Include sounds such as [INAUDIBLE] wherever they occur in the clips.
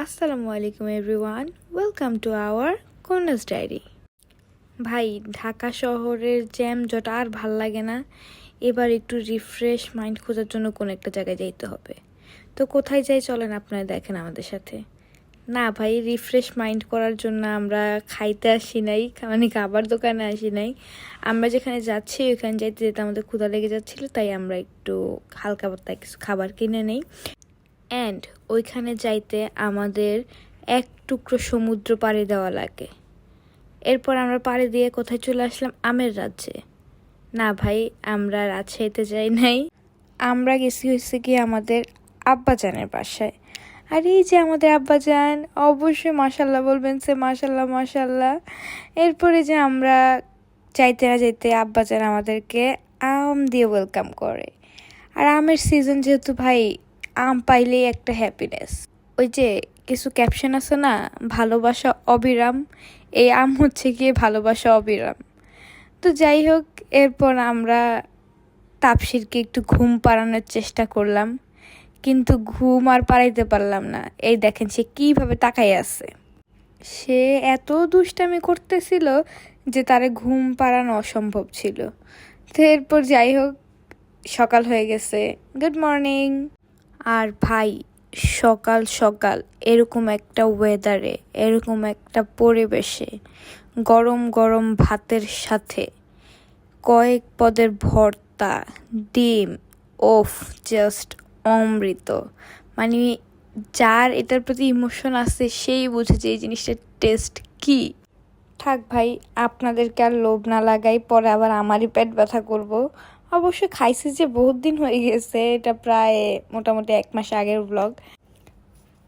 আসসালামু আলাইকুম everyone welcome to our কন্যাস ডায়েরি ভাই, ঢাকা শহরের জ্যাম জট আর ভালো লাগে না, এবার একটু রিফ্রেশ মাইন্ড খোঁজার জন্য কোন একটা জায়গায় যাইতে হবে। তো কোথায় যাই চলেন আপনারা দেখেন আমাদের সাথে। না ভাই রিফ্রেশ মাইন্ড করার জন্য আমরা খাইতে আসি নাই মানে খাবার দোকানে আসি নাই। আমরা যেখানে যাচ্ছি ওখানে যাইতে যেতে আমাদের ক্ষুধা লেগে যাচ্ছিল, তাই আমরা একটু হালকা কিছু খাবার কিনে নেই। অ্যান্ড ওইখানে যাইতে আমাদের এক টুকরো সমুদ্র পাড়ি দেওয়া লাগে। এরপর আমরা পাড়ি দিয়ে কোথায় চলে আসলাম? আমের রাজ্যে। না ভাই, আমরা রাজশাহীতে যাই নাই। আমরা গেছি হয়েছে কি আমাদের আব্বাজানের বাসায়। আর এই যে আমাদের আব্বাজান, অবশ্যই মাসাল্লাহ বলবেন সে মাসাল্লাহ মাসাল্লাহ এরপরে যে আমরা চাইতে না যেতে আব্বাজান আমাদেরকে আম দিয়ে ওয়েলকাম করে। আর আমের সিজন যেহেতু ভাই আম পাইলেই একটা হ্যাপিনেস ওই যে কিছু ক্যাপশন আছে না, ভালোবাসা অবিরাম, এই আম হচ্ছে গিয়ে ভালোবাসা অবিরাম। তো যাই হোক, এরপর আমরা তাপসিরকে একটু ঘুম পাড়ানোর চেষ্টা করলাম, কিন্তু ঘুম আর পাড়াইতে পারলাম না। এই দেখেন সে কীভাবে তাকাই আছে। সে এত দুষ্টামি করতেছিল যে তারে ঘুম পাড়ানো অসম্ভব ছিল। তো এরপর যাই হোক, সকাল হয়ে গেছে। গুড মর্নিং আর ভাই, সকাল সকাল এরকম একটা ওয়েদারে এরকম একটা পরিবেশে, গরম গরম ভাতের সাথে কয়েক পদের ভর্তা, ডিম, ওফ জাস্ট অমৃত। মানে যার এটার প্রতি ইমোশন আছে, সেই বুঝে যে এই জিনিসটার টেস্ট কি। থাক ভাই, আপনাদেরকে আর লোভ না লাগাই, পরে আবার আমারই পেট ব্যথা করব। অবশ্য খাইছি যে বহুত দিন হয়ে গেছে, এটা প্রায় মোটামুটি এক মাস আগের ব্লগ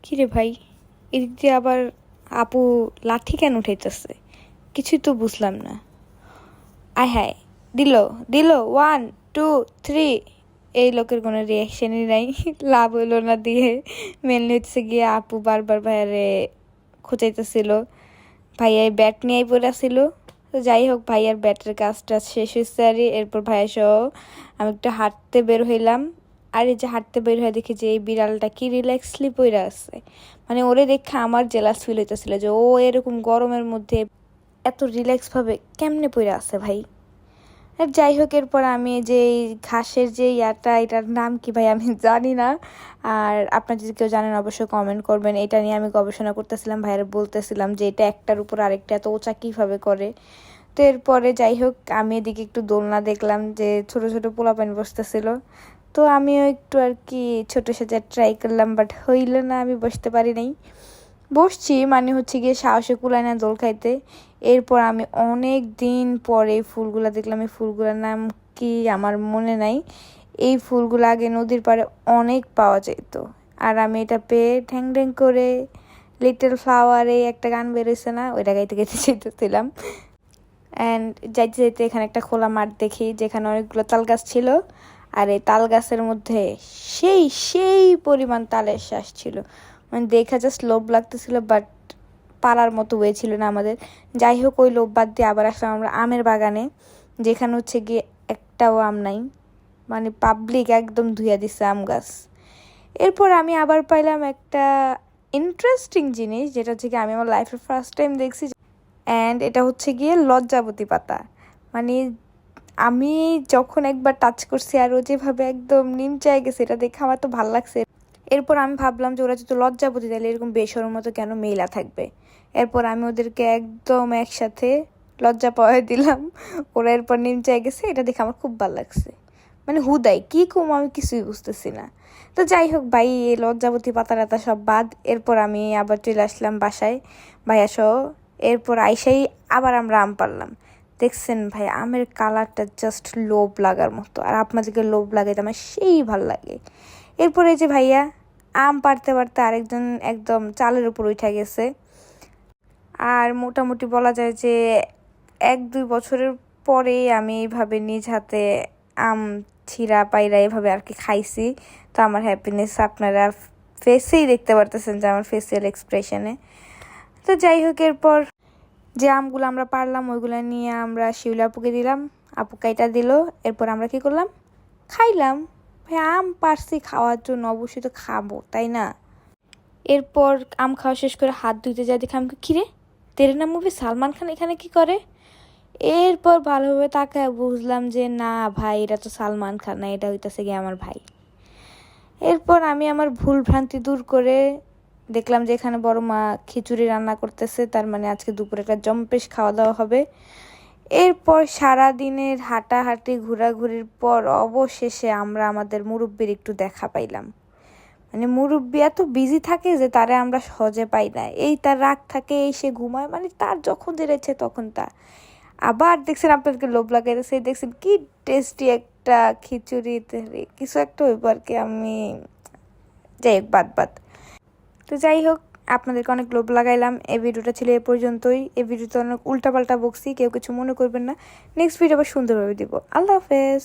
কিরে ভাই, এদিক দিয়ে আবার আপু লাঠি কেন উঠাইতেছে? কিছুই তো বুঝলাম না। আয় হায়, দিল দিল ওয়ান টু থ্রি এই লোকের কোনো রিয়াকশনই নাই, [LAUGHS] লাভ হইল না দিয়ে। মেনলি হচ্ছে গিয়ে আপু বারবার ভাইয়ারে খোঁচাইতেছিল। ভাইয়া ব্যাট নিয়েই পড়ে ছিল তো যাই হোক, ভাইয়ার ব্যাটের কাজটা শেষ হয়েছে আর এরপর ভাইয়া সহ আমি একটু হাঁটতে বের হইলাম। আর এই যে হাঁটতে বের হয়ে দেখি যে এই বিড়ালটা কি রিল্যাক্সলি পইরা আছে। মানে ওরে দেখে আমার জেলাস ফিল হইতেছিল যে ও এরকম গরমের মধ্যে এত রিল্যাক্সভাবে কেমনে পড়ে আছে ভাই? আর যাই হোক, এরপর আমি যে ঘাসের যে ইয়াটা, এটার নাম কি ভাই আমি [LAUGHS] জানি না। আর আপনার যদি কেউ জানেন, অবশ্যই কমেন্ট করবেন। এটা নিয়ে আমি গবেষণা করতেছিলাম, ভাইয়ের বলতেছিলাম যে এটা একটার উপর আরেকটা এত ওচা কীভাবে করে। তো এরপরে যাই হোক, আমি এদিকে একটু দোলনা দেখলাম যে ছোট ছোট পোলাপান বসতেছিল। তো আমিও একটু আর কি ছোটো সাজা ট্রাই করলাম বাট হইল না, আমি বসতে পারি নাই। বসছি মানে হচ্ছে গিয়ে সাহসে কুলায় না দোল খাইতে। এরপর আমি অনেক দিন পরে ফুলগুলা দেখলাম। এই ফুলগুলোর নাম কি আমার মনে নাই। এই ফুলগুলো আগে নদীর পাড়ে অনেক পাওয়া যেত। আর আমি এটা পেয়ে ঠ্যাং ঠ্যাং করে লিটল ফ্লাওয়ারে একটা গান বেরোইছে না, ওইটা গাইতে গাইতে যেতেছিলাম। অ্যান্ড যাইতে যাইতে এখানে একটা খোলা মাঠ দেখি, যেখানে অনেকগুলো তাল গাছ ছিল। আর এই তাল গাছের মধ্যে সেই সেই পরিমাণ তালের শ্বাস ছিল। মানে দেখা জাস্ট লোভ লাগতেছিল বাট পালার মতো ওয়ে ছিল না আমাদের। যাই হোক, ওই লোভ বাদ দিয়ে আবার আসলাম আমরা আমের বাগানে, যেখানে হচ্ছে গিয়ে একটাও আম নাই। মানে পাবলিক একদম ধুইয়া দিছে আম গাছ। এরপর আমি আবার পাইলাম একটা ইন্টারেস্টিং জিনিস, যেটা হচ্ছে কি আমি আমার লাইফের ফার্স্ট টাইম দেখছি অ্যান্ড এটা হচ্ছে গিয়ে লজ্জাবতী পাতা। মানে আমি যখন একবার টাচ করছি আর ও যেভাবে একদম নিমচায় গেছে, এটা দেখে আমার তো ভালো লাগছে। এরপর আমি ভাবলাম যে ওরা যদি লজ্জাবতী তাহলে এরকম বেসর মতো কেন মেলা থাকবে? এরপর আমি ওদেরকে একদম একসাথে লজ্জা পাওয়াই দিলাম। ওরা এরপর নিমচায় গেছে, এটা দেখে আমার খুব ভালো লাগছে। মানে হুদাই কি কম? আমি কিছুই বুঝতেছি না। তো যাই হোক ভাই, এই লজ্জাবতী পাতা টাতা সব বাদ। এরপর আমি আবার চলে আসলাম বাসায়। ভাইয়া সহ। এরপর আইসাই আবার আমরা আম পারলাম দেখছেন ভাই, আমের কালারটা জাস্ট লোভ লাগার মতো। আর আপনাদেরকে লোভ লাগাইতে আমার সেই ভালো লাগে। এরপরে যে ভাইয়া, আম পারতে পারতে আরেকজন একদম চালের উপর উঠে গেছে। আর মোটামুটি বলা যায় যে এক দুই বছরের পরে আমি এইভাবে নিজ হাতে আম ছিঁড়া পায়রা এভাবে আর কি খাইছি। তো আমার হ্যাপিনেস আপনারা ফেসেই দেখতে পারতেছেন যে আমার ফেসিয়াল এক্সপ্রেশনে তো যাই হোক, এরপর যে আমগুলো আমরা পারলাম, ওইগুলো নিয়ে আমরা শিউলা আপুকে দিলাম। আপু কাইটা দিল, এরপর আমরা কি করলাম? খাইলাম। ভাই, আম পারছি খাওয়ার জন্য, অবশ্যই তো খাব, তাই না? এরপর আম খাওয়া শেষ করে হাত ধুইতে যাই, দেখে আমি তেরে না মুভি, সালমান খান এখানে কি করে? এরপর ভালোভাবে তাকায় বুঝলাম যে, না ভাই, এটা তো সালমান খান না, এটা হইতেছে গিয়ে আমার ভাই। এরপর আমি আমার ভুল ভ্রান্তি দূর করে দেখলাম যে এখানে বড় মা খিচুড়ি রান্না করতেছে, তার মানে আজকে দুপুরে একটা জম্পেশ খাওয়া দাওয়া হবে। এরপর সারা দিনের হাঁটাহাঁটি, ঘোরাঘুরির পর অবশেষে আমরা আমাদের মুরব্বীর একটু দেখা পাইলাম। মানে মুরব্বি এত বিজি থাকে যে তারে আমরা সহজে পাই না। এই তার রাগ থাকে, এই সে ঘুমায় মানে তার যখন ইচ্ছে তখন তা। আবার দেখছেন আপনাদেরকে লোভ লাগাইতেছে, দেখছেন কি টেস্টি একটা খিচুড়ি কিছু একটা ব্যাপারকে আমি যাই হোক, বাদ বাদ। তো যাই হোক, আপনাদেরকে অনেক লোভ লাগাইলাম। এই ভিডিওটা ছিল এ পর্যন্তই। এই ভিডিওতে অনেক উল্টাপাল্টা বকছি, কেউ কিছু মনে করবেন না। নেক্সট ভিডিও আবার সুন্দরভাবে দিব। আল্লাহ হাফেজ।